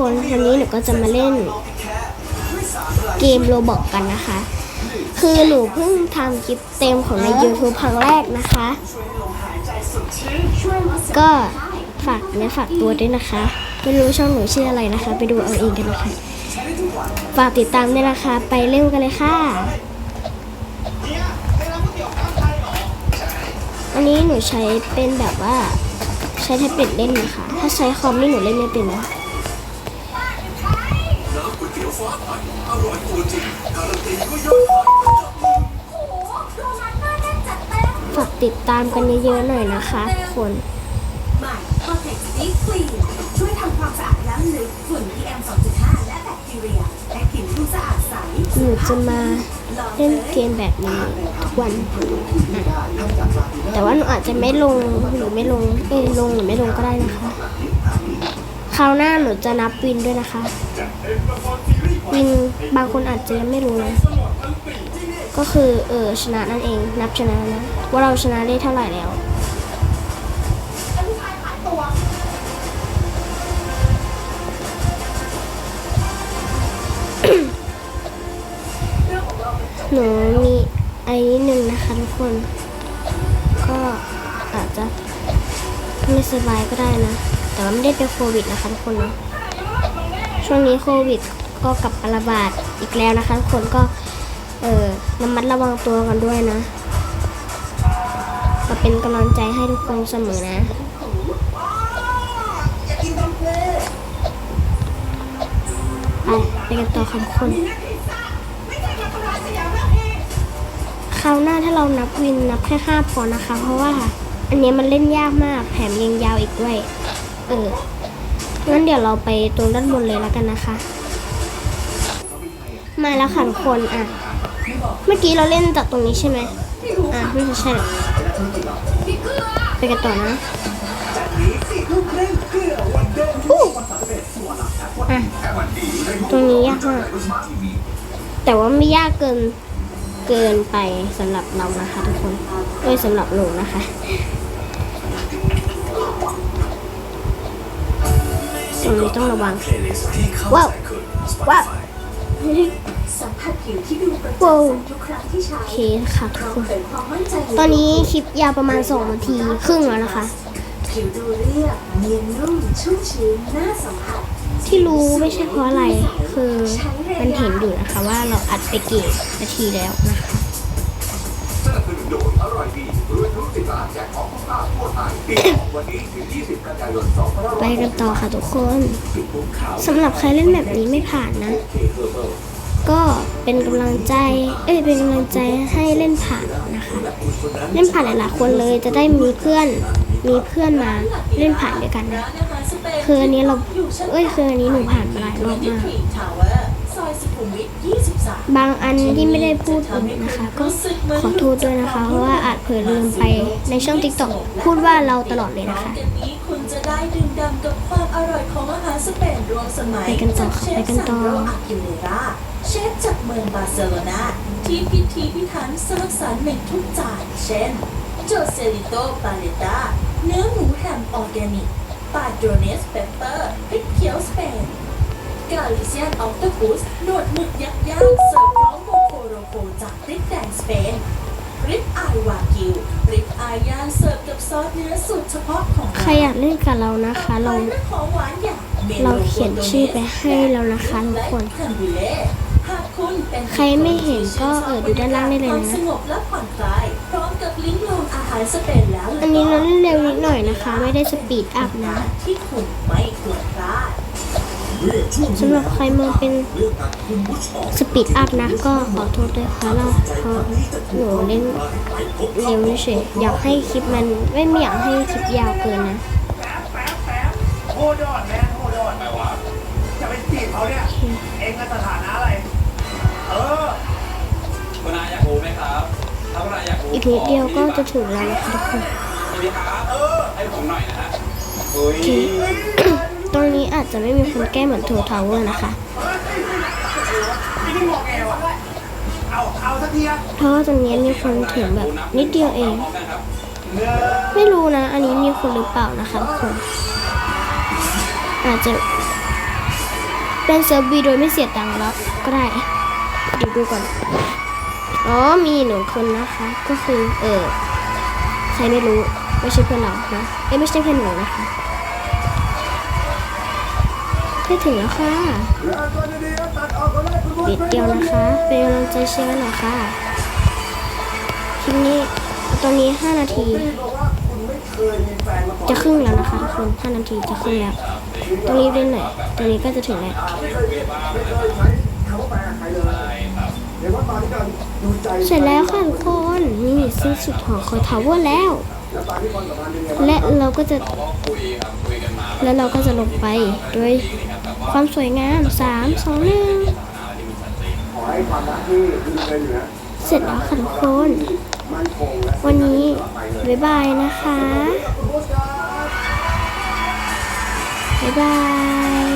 คนวันนี้หนูก็จะมาเล่น เกมโรบอกกันนะคะ คือหนูเพิ่งทำคลิปเต็มของใน YouTube ครั้งแรกนะคะ ก็ฝากเนื้อฝากตัวด้วยนะคะไม่รู้ช่องหนูชื่ออะไรนะคะ ไปดูเอาเองกันนะคะฝากติดตามด้วยนะคะ ไปเล่นกันเลยค่ะอันนี้หนูใช้เป็นแบบว่าใช้แท็บเล็ตเล่นนะคะ ถ้าใช้คอมนี่หนูเล่นไม่เป็นนะ ฝากติดตามกันเยอะๆหน่อยนะคะทุกคน ใหม่ Protect Deep Clean ช่วยทำความสะอาดล้ำลึกฝุ่น PM 2.5 และแบคทีเรียให้ผิวดูสะอาดใสหนูจะมา เล่นเกมแบบนี้ทุกวัน แต่ว่าหนูอาจจะไม่ลงหรือไม่ลงเอ้ยลงหรือไม่ลงก็ได้นะคะ คราวหน้าหนูจะนับวินด้วยนะคะ วินบางคนอาจจะยังไม่รู้นะ ก็คือเออชนะนั่นเอง นับชนะนะ ว่าเราชนะได้เท่าไหร่แล้วหนูมีไอ้นิดนึงนะคะทุกคน ก็อาจจะไม่สบายก็ได้นะ แต่ว่าไม่ได้เป็นโควิดนะคะทุกคนเนาะช่วงนี้โควิด ก็กลับมาระบาดอีกแล้วนะคะทุกคนก็ เออระมัดระวังตัวกันด้วยนะมาเป็นกำลังใจให้ทุกคนเสมอนะไปไปกันต่อคำคนคราวหน้าถ้าเรานับวินนับแค่ห้าพอนะคะ เพราะว่า อันนี้มันเล่นยากมากแถมยังยาวอีกด้วย เอองั้นเดี๋ยวเราไปตรงด้านบนเลยแล้วกันนะคะ มาแล้วค่ะทุกคนอะ เมื่อกี้เราเล่นจากตรงนี้ใช่ไหมอะไม่ใช่ไปกันต่อนะอู้อะตรงนี้ยากมากแต่ว่าไม่ยากเกินเกินไปสำหรับเรานะคะทุกคนเอ้ยสำหรับหนูนะคะตรงนี้ต้องระวังว้าวว้าว สัมผัสผิวที่ดูกระจ่างว้าวใสทุกครั้งที่ใช้โอเคค่ะทุกคนเกิดความมั่นใจตอนนี้คลิปยาวประมาณ2นาทีครึ่งแล้วนะคะ ผิวดูเรียบเนียนนุ่มชุ่มชื้นน่าสัมผัสที่รู้ไม่ใช่เพราะอะไร คือมันเห็นอยู่นะคะว่าเราอัดไปกี่นาทีแล้วนะคะสนับสนุนโดยอร่อยดีรวยทุกสิบล้านแจกของคุ้มค่าทั่วไทยปีของวันนี้ถึง 20 กันยายนไปกันต่อค่ะทุกคน2510ปุ่มขาวสำหรับใครเล่นแบบนี้ไม่ผ่านนะ ก็เป็นกำลังใจ เอ้ย เป็นกำลังใจให้เล่นผ่านนะคะ เล่นผ่านหลายๆคนเลยจะได้มีเพื่อน มีเพื่อนมาเล่นผ่านด้วยกันนะ คืออันนี้เรา เอ้ย คืออันนี้หนูผ่านมาหลายรอบมาก บางอันที่ไม่ได้พูดถึงนะคะ ก็ขอโทษด้วยนะคะ เพราะว่าอาจเผลอลืมไปในช่อง TikTok พูดว่าเราตลอดเลยนะคะ ได้ดื่มด่ำกับความอร่อยของอาหารสเปนรวมสมัยไปกันต่อค่ะจากเชฟไปกันต่อซานโดอากิเลราเชฟจากเมืองบาร์เซโลนาที่พิธีพิถันสร้างสรรค์ในทุกจานเช่นโจเซลิโตปาเลตาเนื้อหมูแฮมออร์แกนิกปาโดเนสเปปเปอร์พริกเขียวสเปน กาลิเซียนออฟเตอร์พุสหนวดหมึกยักษ์ย่างเสิร์ฟพร้อมโมโคโรโคจากพริกแดงสเปน ริบอายวากิวริบอายย่างเสิร์ฟกับซอสเนื้อสูตรเฉพาะของใครอยากเล่นกับเรานะคะ เราเรื่องของหวานอย่างมเราเขียนชื่อไปให้แล้วนะคะทุกคนและแรมบูเล่หากคุณเป็นใครไม่เห็นก็เออดูด้านล่างได้เลยนะความสงบและผ่อนคลายพร้อมกับลิงก์ลงอาหารสเปนแล้วอันนี้เราเล่นเร็วนิดหน่อยนะคะ ไม่ได้สปีดอัพนะที่คุณไม่ควร สำหรับใครมองเป็นเรื่องการคุณผู้ชมสปีดอัพนะ ก็ขอโทษด้วยค่ะเราเพราะหนูเล่นเร็วเฉยๆอยากให้คลิปมันไม่ไม่อยากให้คลิปยาวเกินนะแป๊บแป๊บแป๊บโคดอนแมนโคดอนแปลว่าจะไปจีบเขาเนี่ย เองก็สถานะอะไร เออคุณนายอยากรู้ไหมครับถ้าคุณนายอยากรู้อีกนิดเดียวก็จะถึงแล้วนะคะทุกคนสวัสดีครับให้ผมหน่อยนะฮะเฮ้ยตรงนี้ อาจจะไม่มีคนแก้เหมือนทูทาวเวอร์นะคะเพราะว่าตรงนี้มีคนถึงแบบนิดเดียวเอง ไม่รู้นะ อันนี้มีคนหรือเปล่านะคะทุกคนอาจจะเป็นเซิร์ฟวีโดยไม่เสียตังค์แล้วก็ได้ดี๋ยวดูก่อน อ๋อ มีหนึ่งคนนะคะ ก็คือ เออใครไม่รู้ ไม่ใช่เพื่อนเรานะเอ้ไม่ใช่เพื่อนหนูนะคะ ใกล้ถึงแล้วค่ะนิดเดียวนะคะ เป็นกำลังใจเชียร์หน่อยค่ะคลิปนี้ตอนนี้ 5 นาที จะครึ่งแล้วนะคะทุกคน5นาทีจะครึ่งแล้วต้องรีบเล่นหน่อยตอนนี้ก็จะถึงแล้วเสร็จแล้วค่ะทุกคนนี่สิ้นสุดหองคอทาวเวอร์แล้ว และเราก็จะ แล้วเราก็จะลงไปโดย ความสวยงาม3 2 1ของหนึ่งเสร็จแล้วค่ะทุกคน วันนี้บ๊ายบายนะคะบ๊ายบาย